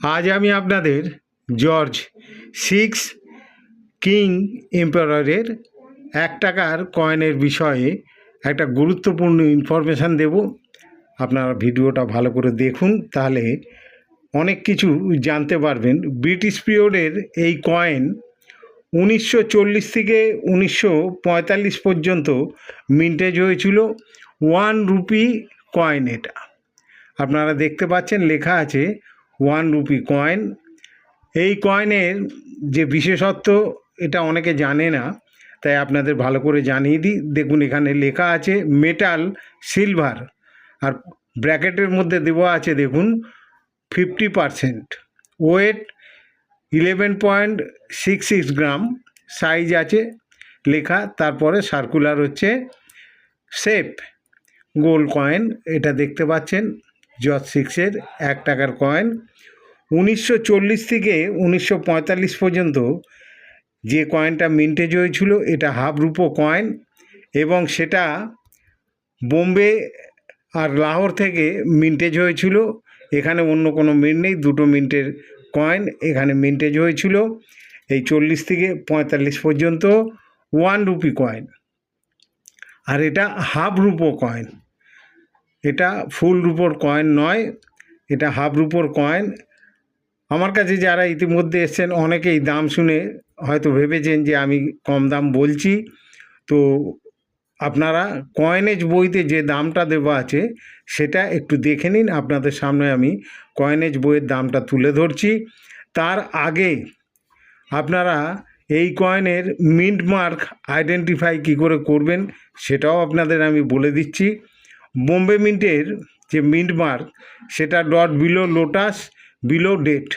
আজ আমি আপনাদের জর্জ সিক্স কিং এম্পায়ারের এক টাকার কয়েনের বিষয়ে একটা গুরুত্বপূর্ণ ইনফরমেশান দেব। আপনারা ভিডিওটা ভালো করে দেখুন, তাহলে অনেক কিছু জানতে পারবেন। ব্রিটিশ পিরিয়ডের এই কয়েন উনিশশো চল্লিশ থেকে উনিশশো পঁয়তাল্লিশ পর্যন্ত মিন্টেজ হয়েছিল ওয়ান রুপি কয়েন এটা। আপনারা দেখতে পাচ্ছেন লেখা আছে ওয়ান রুপি কয়েন। এই কয়েনের যে বিশেষত্ব, এটা অনেকে জানে না, তাই আপনাদের ভালো করে জানিয়ে দিই। দেখুন, এখানে লেখা আছে মেটাল সিলভার, আর ব্র্যাকেটের মধ্যে দেওয়া আছে, দেখুন, fifty percent. Weight eleven point six six gram, size আছে, লেখা, তারপরে সার্কুলার হচ্ছে শেপ গোল কয়েন, এটা দেখতে পাচ্ছেন। জজ সিক্সের এক টাকার কয়েন উনিশশো চল্লিশ থেকে উনিশশো পঁয়তাল্লিশ পর্যন্ত যে কয়েনটা মিন্টেজ হয়েছিল, এটা হাফ রুপো কয়েন এবং সেটা বোম্বে আর লাহোর থেকে মিন্টেজ হয়েছিল। এখানে অন্য কোনো মিন্ট নেই, দুটো মিন্টের কয়েন এখানে মিন্টেজ হয়েছিল। এই চল্লিশ থেকে পঁয়তাল্লিশ পর্যন্ত ওয়ান রুপি কয়েন আর এটা হাফ রুপো কয়েন এটা ফুল রুপোর কয়েন নয়, এটা হাফ রুপোর কয়েন। আমার কাছে যারা ইতিমধ্যে এসছেন, অনেকেই দাম শুনে হয়তো ভেবেছেন যে আমি কম দাম বলছি। তো আপনারা কয়েনেজ বইতে যে দামটা দেওয়া আছে, সেটা একটু দেখে নিন। আপনাদের সামনে আমি কয়েনেজ বইয়ের দামটা তুলে ধরছি। তার আগে আপনারা এই কয়েনের মিন্ট মার্ক আইডেন্টিফাই কী করে করবেন, সেটাও আপনাদের আমি বলে দিচ্ছি। বোম্বে মিন্টের যে মিন্ট মার্ক, সেটা dot below lotus, below date.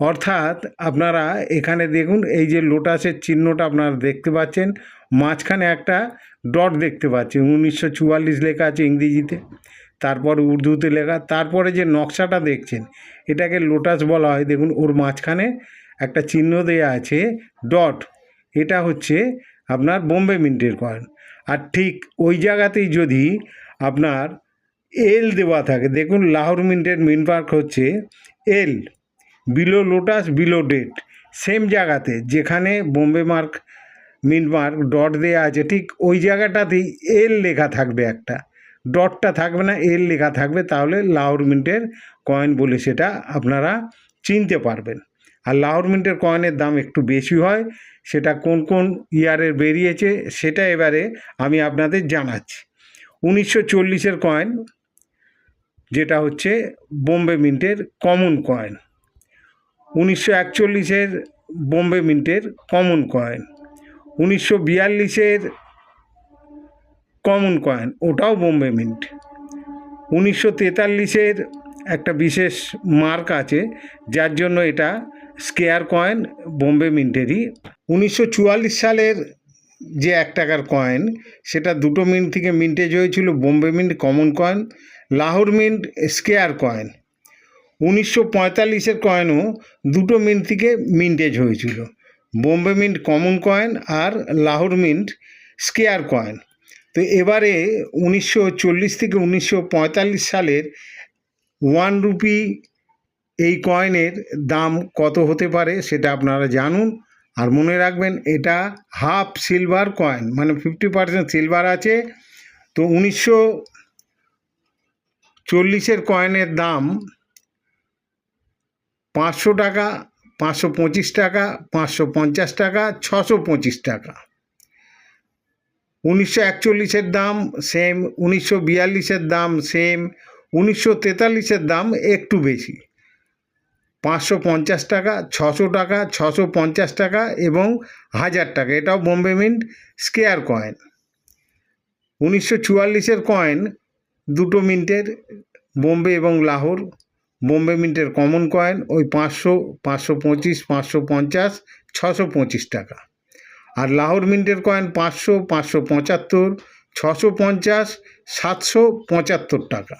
অর্থাৎ আপনারা এখানে দেখুন, এই যে লোটাসের চিহ্নটা আপনারা দেখতে পাচ্ছেন, মাঝখানে একটা ডট দেখতে পাচ্ছেন, উনিশশো চুয়াল্লিশ লেখা আছে ইংরেজিতে, তারপর উর্দুতে লেখা, তারপরে যে নকশাটা দেখছেন, এটাকে লোটাস বলা হয়। দেখুন, ওর মাঝখানে একটা চিহ্ন দেওয়া আছে, ডট। এটা হচ্ছে আপনার বোম্বে মিন্টের কয়েন। আর ঠিক ওই জায়গাতেই যদি আপনার এল দেওয়া থাকে। দেখুন, লাহোর মিন্টের মিন পার্ক হচ্ছে এল below lotus below date same জায়গাতে, যেখানে Bombay mark mint mark dot দেওয়া আছে, ঠিক ওই জায়গাটাতেই এল লেখা থাকবে একটা। ডটটা থাকবে না এল লেখা থাকবে, তাহলে লাহোর মিন্টের কয়েন বলে সেটা আপনারা চিনতে পারবেন। আর লাহোর মিন্টের কয়েনের দাম একটু বেশি হয়, সেটা কোন কোন ইয়ারের বেরিয়েছে, সেটা এবারে আমি আপনাদের জানাচ্ছি। উনিশশো চল্লিশের কয়েন যেটা হচ্ছে বোম্বে মিন্টের কমন কয়েন উনিশশো একচল্লিশের বোম্বে মিন্টের কমন কয়েন উনিশশো বিয়াল্লিশের কমন কয়েন ওটাও বোম্বে মিন্ট। উনিশশো তেতাল্লিশের একটা বিশেষ মার্ক আছে, যার জন্য এটা স্কেয়ার কয়েন বোম্বে মিন্টেরই। উনিশশো চুয়াল্লিশ সালের যে এক টাকার কয়েন সেটা দুটো মিন্ট থেকে মিন্টেজ হয়েছিল Bombay mint common coin Lahore mint square coin উনিশশো পঁয়তাল্লিশের কয়েনও দুটো মিন্ট থেকে মিন্টেজ হয়েছিল। বোম্বে মিন্ট কমন কয়েন আর লাহোর মিন্ট স্কেয়ার কয়েন তো এবারে উনিশশো চল্লিশ থেকে উনিশশো পঁয়তাল্লিশ সালের ওয়ান রুপি এই কয়েনের দাম কত হতে পারে সেটা আপনারা জানুন। আর মনে রাখবেন এটা হাফ সিলভার কয়েন মানে ফিফটি পার্সেন্ট সিলভার আছে। তো উনিশশো চল্লিশের কয়েনের দাম পাঁচশো টাকা, পাঁচশো পঁচিশ টাকা, পাঁচশো পঞ্চাশ টাকা, ছশো পঁচিশ টাকা। উনিশশো একচল্লিশের দাম সেম উনিশশো বিয়াল্লিশের দাম সেম উনিশশো তেতাল্লিশের দাম একটু বেশি। পাঁচশো পঞ্চাশ টাকা, ছশো টাকা, ছশো পঞ্চাশ টাকা এবং হাজার টাকা। এটাও বোম্বে মিন্ট স্কেয়ার কয়েন। উনিশশো চুয়াল্লিশের কয়েন দুটো মিন্টের, বোম্বে এবং লাহোর। বোম্বে মিন্টের কমন কয়েন ওই পাঁচশো পাঁচশো পঁচিশ, পাঁচশো পঞ্চাশ, ছশো পঁচিশ টাকা। আর লাহোর মিন্টের কয়েন পাঁচশো পাঁচশো পঁচাত্তর, ছশো পঞ্চাশ, সাতশো পঁচাত্তর টাকা।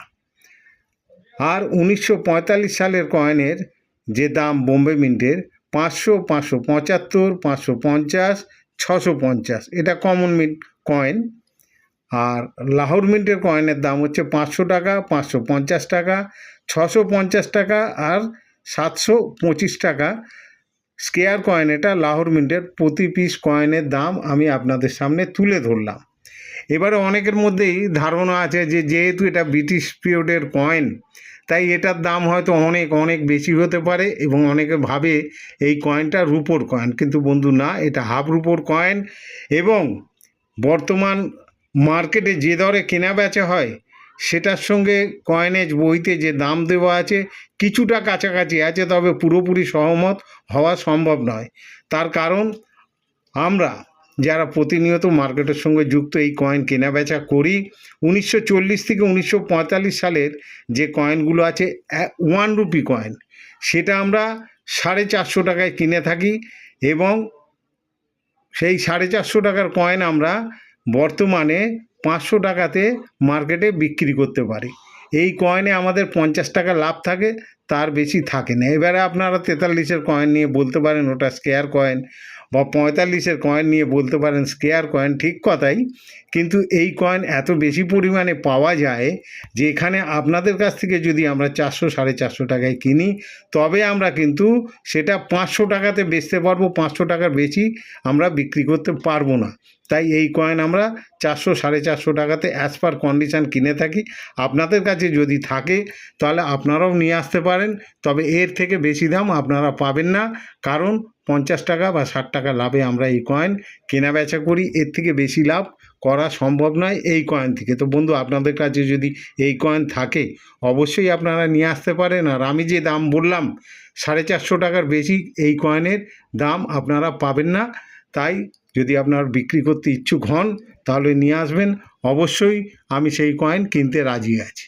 আর উনিশশো পঁয়তাল্লিশ সালের কয়েনের যে দাম বোম্বে মিন্টের পাঁচশো পাঁচশো পঁচাত্তর, পাঁচশো পঞ্চাশ, ছশো পঞ্চাশ। এটা কমন মিন্ট কয়েন আর লাহোর মিন্টের কয়েনের দাম হচ্ছে পাঁচশো টাকা, পাঁচশো পঞ্চাশ টাকা, ছশো পঞ্চাশ টাকা আর সাতশো পঁচিশ টাকা। স্কেয়ার কয়েন এটা লাহোর মিন্টের প্রতি পিস কয়েনের দাম আমি আপনাদের সামনে তুলে ধরলাম। এবারে অনেকের মধ্যেই ধারণা আছে যে যেহেতু এটা ব্রিটিশ পিরিয়ডের কয়েন তাই এটার দাম হয়তো অনেক অনেক বেশি হতে পারে এবং অনেকে ভাবে এই কয়েনটা রুপোর কয়েন কিন্তু বন্ধু না, এটা হাফ রুপোর কয়েন এবং বর্তমান মার্কেটে যে দরে কেনা বেচা হয়, সেটার সঙ্গে কয়েনেজ বইতে যে দাম দেওয়া আছে কিছুটা কাছাকাছি আছে, তবে পুরোপুরি সহমত হওয়া সম্ভব নয়। তার কারণ আমরা যারা প্রতিনিয়ত মার্কেটের সঙ্গে যুক্ত এই কয়েন কেনা বেচা করি, উনিশশো চল্লিশ থেকে উনিশশো পঁয়তাল্লিশ সালের যে কয়েনগুলো আছে ওয়ান রুপি কয়েন সেটা আমরা সাড়ে চারশো টাকায় কিনে থাকি এবং সেই সাড়ে চারশো টাকার কয়েন আমরা বর্তমানে পাঁচশো টাকাতে মার্কেটে বিক্রি করতে পারি। এই কয়েনে আমাদের পঞ্চাশ টাকা লাভ থাকে, তার বেশি থাকে না। এবারে আপনারা তেতাল্লিশের কয়েন নিয়ে বলতে পারেন, ওটা স্কেয়ার কয়েন বা পঁয়তাল্লিশের কয়েন নিয়ে বলতে পারেন স্কেয়ার কয়েন ঠিক কথাই, কিন্তু এই কয়েন এত বেশি পরিমাণে পাওয়া যায় যে এখানে আপনাদের কাছ থেকে যদি আমরা চারশো, সাড়ে চারশো টাকায় কিনি, তবে আমরা কিন্তু সেটা পাঁচশো টাকাতে বেচতে পারব, পাঁচশো টাকার বেশি আমরা বিক্রি করতে পারব না। তাই এই কয়েন আমরা চারশো, সাড়ে চারশো টাকাতে অ্যাজ পার কন্ডিশান কিনে থাকি। আপনাদের কাছে যদি থাকে, তাহলে আপনারাও নিয়ে আসতে পারেন। তবে এর থেকে বেশি দাম আপনারা পাবেন না। কারণ পঞ্চাশ টাকা বা ষাট টাকা লাভে আমরা এই কয়েন কেনা বেচা করি। এর থেকে বেশি লাভ করা সম্ভব নয় এই কয়েন থেকে। তো বন্ধু, আপনাদের কাছে যদি এই কয়েন থাকে, অবশ্যই আপনারা নিয়ে আসতে পারেন। আর আমি যে দাম বললাম, সাড়ে চারশো টাকার বেশি এই কয়েনের দাম আপনারা পাবেন না। তাই যদি আপনার বিক্রি করতে ইচ্ছুক হন, তাহলে নিয়ে আসবেন। অবশ্যই আমি সেই কয়েন কিনতে রাজি আছি।